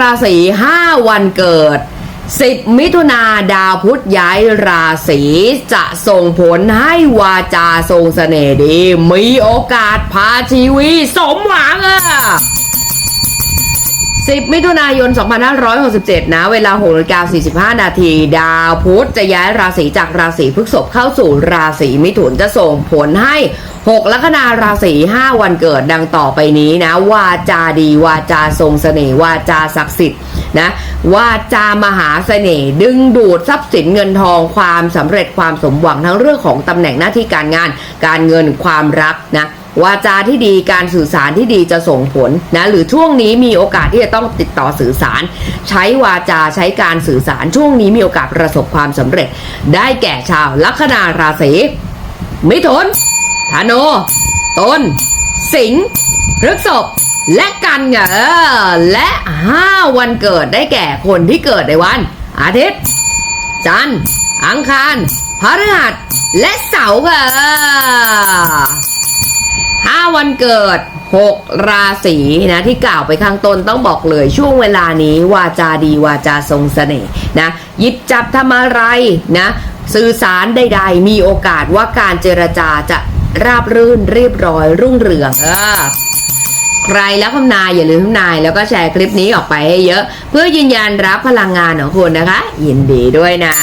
ราศี 5 วันเกิด 10 มิถุนาดาวพุธย้ายราศีจะส่งผลให้วาจาทรงเสน่ห์ดี มีโอกาสพาชีวิตสมหวังอะ 10 มิถุนายน 2567 นะ เวลา6นาฬิกา45 นาที ดาวพุธจะย้ายราศีจากราศีพฤษภเข้าสู่ราศีมิถุนจะส่งผลให้ 6 ลัคนาราศี 5 วันเกิดดังต่อไปนี้นะ วาจาดี วาจาทรงเสน่ห์วาจาศักดิ์สิทธิ์นะวาจามหาเสน่ห์ดึงดูดทรัพย์สินเงินทองความสำเร็จความสมหวังทั้งเรื่องของตำแหน่งหน้าที่การงาน การเงินความรักนะ วาจาที่ดีการสื่อสารที่ดีจะส่งผลนะหรือช่วงนี้มีโอกาสที่จะต้องติดต่อสื่อสาร ใช้วาจาใช้การสื่อสารช่วงนี้มีโอกาสประสบความสำเร็จ ได้แก่ชาวลัคนาราศีมิถุนธนู ตน สิงห์พฤษภและกันไงเออและ 5 วันเกิดได้แก่คนที่เกิดในวัน อาทิตย์ จันทร์ อังคารพฤหัสและเสาร์ค่ะ้าวันเกิด 6 ราศีนะที่กล่าวไปข้างต้นต้องบอกเลยช่วงเวลานี้วาจาดีวาจาทรงเสน่ห์นะหยิบจับทำอะไรนะสื่อสารใดๆ มีโอกาสว่าการเจรจาจะราบรื่นเรียบร้อยรุ่งเรืองเออใครแล้วคำนายอย่าลืมคำนายแล้วก็แชร์คลิปนี้ออกไปให้เยอะ เพื่อยืนยันรับพลังงานของคุณนะคะ ยินดีด้วยนะ